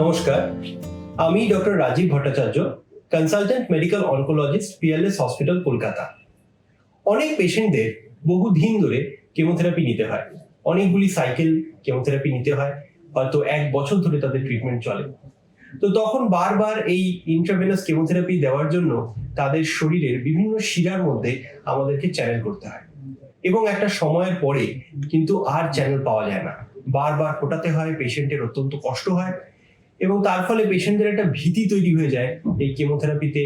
নমস্কার। আমি doctor Rajib Bhattacharya consultant medical oncologist PLS hospital Kolkata. অনেক পেশেন্টদের বহু দিন ধরে কেমোথেরাপি নিতে হয়। অনেকগুলি সাইকেল কেমোথেরাপি নিতে হয়, হয়তো এক বছর ধরে তাদের ট্রিটমেন্ট চলে। তো তখন বারবার এই ইন্ট্রাভেনাস কেমোথেরাপি দেওয়ার জন্য তাদের শরীরের বিভিন্ন শিরার মধ্যে আমাদেরকে চ্যানেল করতে হয়। এবং একটা সময়ের পরে কিন্তু আর চ্যানেল পাওয়া যায় না। বারবার ফোটাতে হয় পেশেন্টের অত্যন্ত কষ্ট হয়। এবং তার ফলে পেশেন্টদের একটা ভীতি তৈরি হয়ে যায় এই কেমোথেরাপিতে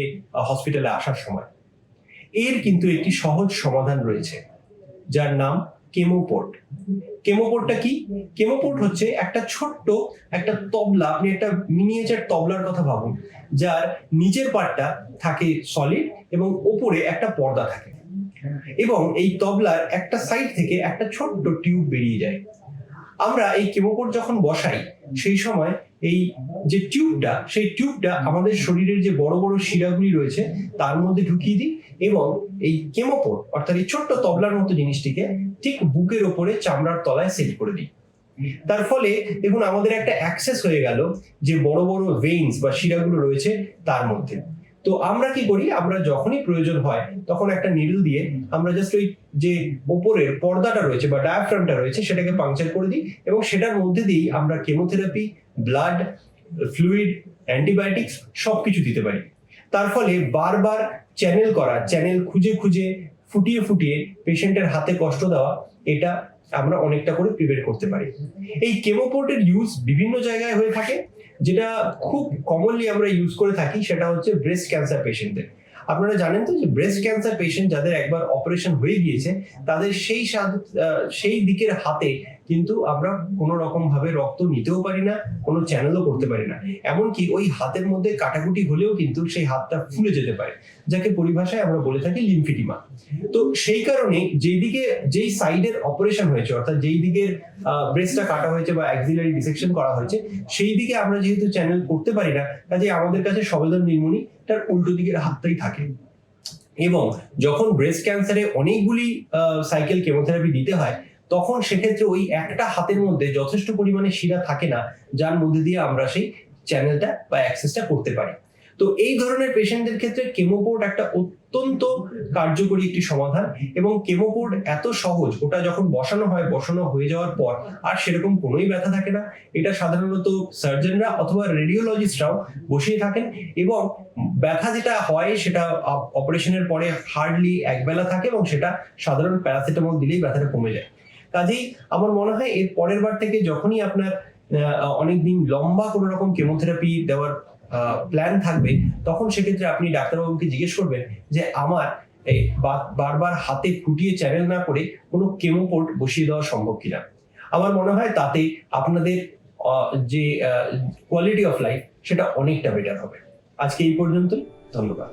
হসপিটালে আসার সময়। এর কিন্তু একটি সহজ সমাধান রয়েছে, যার নাম কেমোপোর্ট। কেমোপোর্টটা কি? কেমোপোর্ট হচ্ছে একটা ছোট্ট একটা তবলা, আপনি একটা মিনিয়েচার তবলার কথা ভাবুন, যার নিচের পার্টটা থাকে সলিড এবং ওপরে একটা পর্দা থাকে। এবং এই তবলার একটা সাইড থেকে একটা ছোট্ট টিউব বেরিয়ে যায়। আমরা এই কেমোপোর্ট যখন বসাই, সেই সময় এই যে টিউবটা সেই টিউবটা আমাদের শরীরের যে বড় বড় শিরাগুলি রয়েছে, তার মধ্যে ঢুকিয়ে দিই এবং এই কেমোপোর্ট অর্থাৎ এই ছোট্ট তবলার মতো জিনিসটিকে ঠিক বুকের ওপরে চামড়ার তলায় সেট করে দিই। তার ফলে দেখুন, আমাদের একটা অ্যাক্সেস হয়ে গেল যে বড় বড় ভেইনস বা শিরাগুলো রয়েছে তার মধ্যে। তো আমরা কি করি, আমরা যখনই প্রয়োজন হয়, তখন একটা নিডল দিয়ে আমরা জাস্ট ওই যে ওপরের পর্দাটা রয়েছে বা ডায়াফ্রামটা রয়েছে, সেটাকে পাংচার করে দিই এবং সেটার মধ্যে দিয়েই আমরা কেমোথেরাপি ব্লাড ফ্লুইড অ্যান্টিবায়োটিক্স সবকিছু দিতে পারি। তার ফলে বারবার চ্যানেল করা চ্যানেল খুঁজে খুঁজে, ফুটিয়ে ফুটিয়ে পেশেন্টের হাতে কষ্ট দেওয়া, এটা আমরা অনেকটা করে প্রিভেন্ট করতে পারি। এই কেমোপোর্টের ইউজ বিভিন্ন জায়গায় হয়ে থাকে। যেটা খুব কমনলি আমরা ইউজ করে থাকি, সেটা হচ্ছে ব্রেস্ট ক্যান্সার পেশেন্টদের আপনারা জানেন তো যে ব্রেস্ট ক্যান্সার পেশেন্ট যাদের একবার অপারেশন হয়ে গিয়েছে, তাদের সেই সেই দিকের হাতে কিন্তু আমরা কোনো রকম ভাবে রক্ত নিতেও পারি না, কোনো চ্যানেলও করতে পারি না। এমনকি ওই হাতের মধ্যে কাটাকুটি হলেও কিন্তু সেই হাতটা ফুলে যেতে পারে, যাকে পরিভাষায় আমরা বলে থাকি লিমফিডিমা তো সেই কারণে যেই দিকে যেই সাইডের অপারেশন হয়েছে, অর্থাৎ যেই দিকের ব্রেস্টটা কাটা হয়েছে বা অ্যাক্সিলারি ডিসেকশন করা হয়েছে, সেই দিকে আমরা যেহেতু চ্যানেল করতে পারি না, কাজে আমাদের কাছে সবেদন নির্মণি তার উল্টো দিকের হাতটাই থাকে। এবং যখন ব্রেস্ট ক্যান্সারে অনেকগুলি সাইকেল কেমোথেরাপি দিতে হয় তখন সেক্ষেত্রে ওই একটা হাতের মধ্যে যথেষ্ট পরিমাণে শিরা থাকে না, যার মধ্যে দিয়ে আমরা সেই চ্যানেলটা বা অ্যাক্সেসটা করতে পারি। তো এই ধরনের পেশেন্টদের ক্ষেত্রে কেমোপোর্ট একটা অত্যন্ত কার্যকরী একটি সমাধান এবং কেমোপোর্ট এত সহজ, ওটা যখন বসানো হয়, বসানো হয়ে যাওয়ার পর আর সেরকম কোনোই ব্যথা থাকে না। এটা সাধারণত সার্জনরা অথবা রেডিওলজিস্টরাও বসিয়ে থাকেন এবং ব্যথা যেটা হয় সেটা অপারেশনের পরে হার্ডলি একবেলা থাকে এবং সেটা সাধারণ প্যারাসিটামল দিলেই ব্যথাটা কমে যায়। কাজেই আমার মনে হয় এর পরের বার থেকে যখনই আপনার অনেকদিন লম্বা কোনো রকম কেমোথেরাপি দেওয়ার প্ল্যান থাকবে, তখন সেক্ষেত্রে আপনি ডাক্তারবাবুকে জিজ্ঞেস করবেন যে আমার বারবার হাতে ফুটিয়ে চ্যানেল না করে কোনো কেমোপোর্ট বসিয়ে দেওয়া সম্ভব কিনা? আমার মনে হয় তাতে আপনাদের যে কোয়ালিটি অফ লাইফ সেটা অনেকটা বেটার হবে। আজকে এই পর্যন্তই, ধন্যবাদ।